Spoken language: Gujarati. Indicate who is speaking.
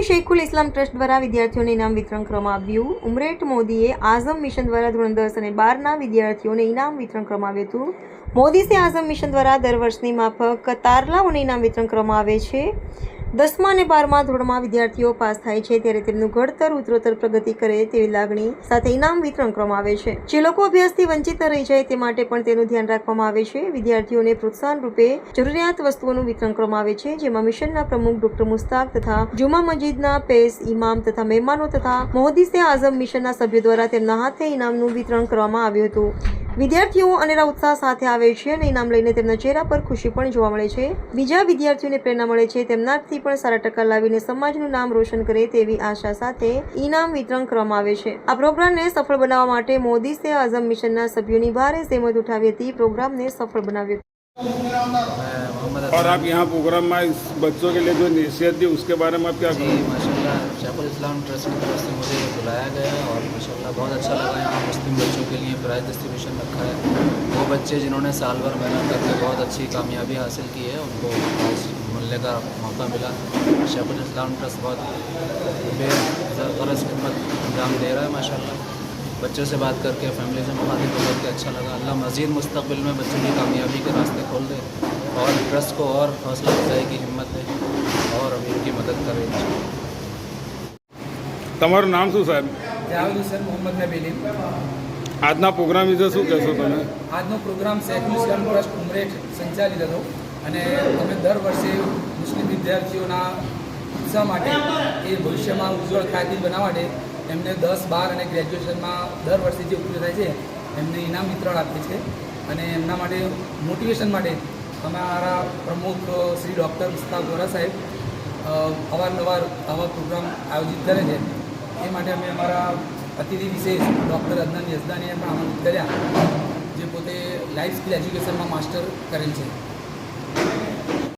Speaker 1: ઉમરેઠની શેખુલ ઇસ્લામ ટ્રસ્ટ દ્વારા વિદ્યાર્થીઓને ઇનામ વિતરણ કરવામાં આવ્યું. ઉમરેઠ મોદીએ આઝમ મિશન દ્વારા ધોરણ દસ અને બારના વિદ્યાર્થીઓને ઇનામ વિતરણ કરવામાં આવ્યું હતું. મોદી સે આઝમ મિશન દ્વારા દર વર્ષની માફક તારલાઓને ઇનામ વિતરણ કરવામાં આવે છે. દસમા અને બારમા ધોરણમાં વિદ્યાર્થીઓ પાસ થાય છે ત્યારે તેમનું ઘડતર ઉત્તરોત્તર પ્રગતિ કરે તેવી લાગણી સાથે ઇનામ વિતરણ કરવામાં આવે છે. જે લોકો અભ્યાસથી વંચિત ન રહી જાય તે માટે પણ તેનું ધ્યાન રાખવામાં આવે છે. વિદ્યાર્થીઓને પ્રોત્સાહન રૂપે જરૂરિયાત વસ્તુઓનું વિતરણ કરવામાં આવે છે, જેમાં મિશનના પ્રમુખ ડોક્ટર મુસ્તાક તથા જુમા મસ્જિદના પેસ ઇમામ તથા મહેમાનો તથા મોહદીસે આઝમ મિશનના સભ્યો દ્વારા તેમના હાથે ઇનામનું વિતરણ કરવામાં આવ્યું હતું. વિદ્યાર્થીઓ અનેરા ઉત્સાહ સાથે આવે છે અને ઇનામ લઈને તેમના ચહેરા પર ખુશી પણ જોવા મળે છે બીજા વિદ્યાર્થીઓને પ્રેરણા મળે છે તેમનાથી પણ સારા ટકા લાવીને સમાજનું નામ રોશન કરે તેવી આશા સાથે ઇનામ વિતરણ કરવામાં આવે છે આ પ્રોગ્રામને સફળ બનાવવા માટે મોદી સે આઝમ મિશનના સભ્યોની ભારે સહેમત ઉઠાવી હતી પ્રોગ્રામને સફળ બનાવ્યો
Speaker 2: मैं मोहम्मद
Speaker 3: और आप यहाँ प्रोग्राम में इस बच्चों के लिए जो नसीहत दी उसके बारे में आप क्या
Speaker 2: जी
Speaker 3: कहोगे
Speaker 2: माशाल्लाह शेखुल इस्लाम ट्रस्ट की तरफ से मुझे बुलाया गया है और माशाल्लाह बहुत अच्छा लगा यहाँ मुस्लिम बच्चों के लिए प्राइज डिस्ट्रीब्यूशन रखा है वो बच्चे जिन्होंने साल भर मेहनत करके बहुत अच्छी कामयाबी हासिल की है उनको आज मिलने का मौका मिला शेखुल इस्लाम ट्रस्ट बहुत बेगरज खिदमत अंजाम दे रहा है माशाल्लाह बच्चों से बात करके फैमिली से मुखातिब होकर के अच्छा लगा अल्लाह मज़ीद मुस्तबिल में बच्चों की कामयाबी के रास्ते खोल दे और ट्रस्ट को और हौसला अफजाई की हिम्मत दे और अभी उनकी मदद करे इंशाअल्लाह।
Speaker 3: તમારું નામ શું સાહેબ
Speaker 4: જાવેદ હુસેન મોહમ્મદ નબીલીમ
Speaker 3: આજના પ્રોગ્રામ વિશે શું કહેશો તમે?
Speaker 4: આજનો પ્રોગ્રામ શેખુલ ઇસ્લામ ટ્રસ્ટ ઉમરેઠ સંચાલિત હતો અને અમે દર વર્ષે મુસ્લિમ વિદ્યાર્થીઓના ઉત્સાહ માટે એ ભવિષ્યમાં ઉજ્જવળ કારકિર્દી બનાવવા માટે એમને દસ બાર અને ગ્રેજ્યુએશનમાં દર વર્ષે જે ઉત્તીર્ણ થાય છે એમને ઇનામ વિતરણ આપીએ છે અને એમના માટે મોટિવેશન માટે અમારા પ્રમુખ શ્રી ડૉક્ટર મુસ્તાક ગોરા સાહેબ અવારનવાર આવા પ્રોગ્રામ આયોજિત કરે છે. એ માટે અમે અમારા અતિથિ વિશેષ ડૉક્ટર અદનાન યઝદાનીએ પણ આમંત્રિત કર્યા, જે પોતે લાઈફ સ્કિલ એજ્યુકેશનમાં માસ્ટર કરેલ છે.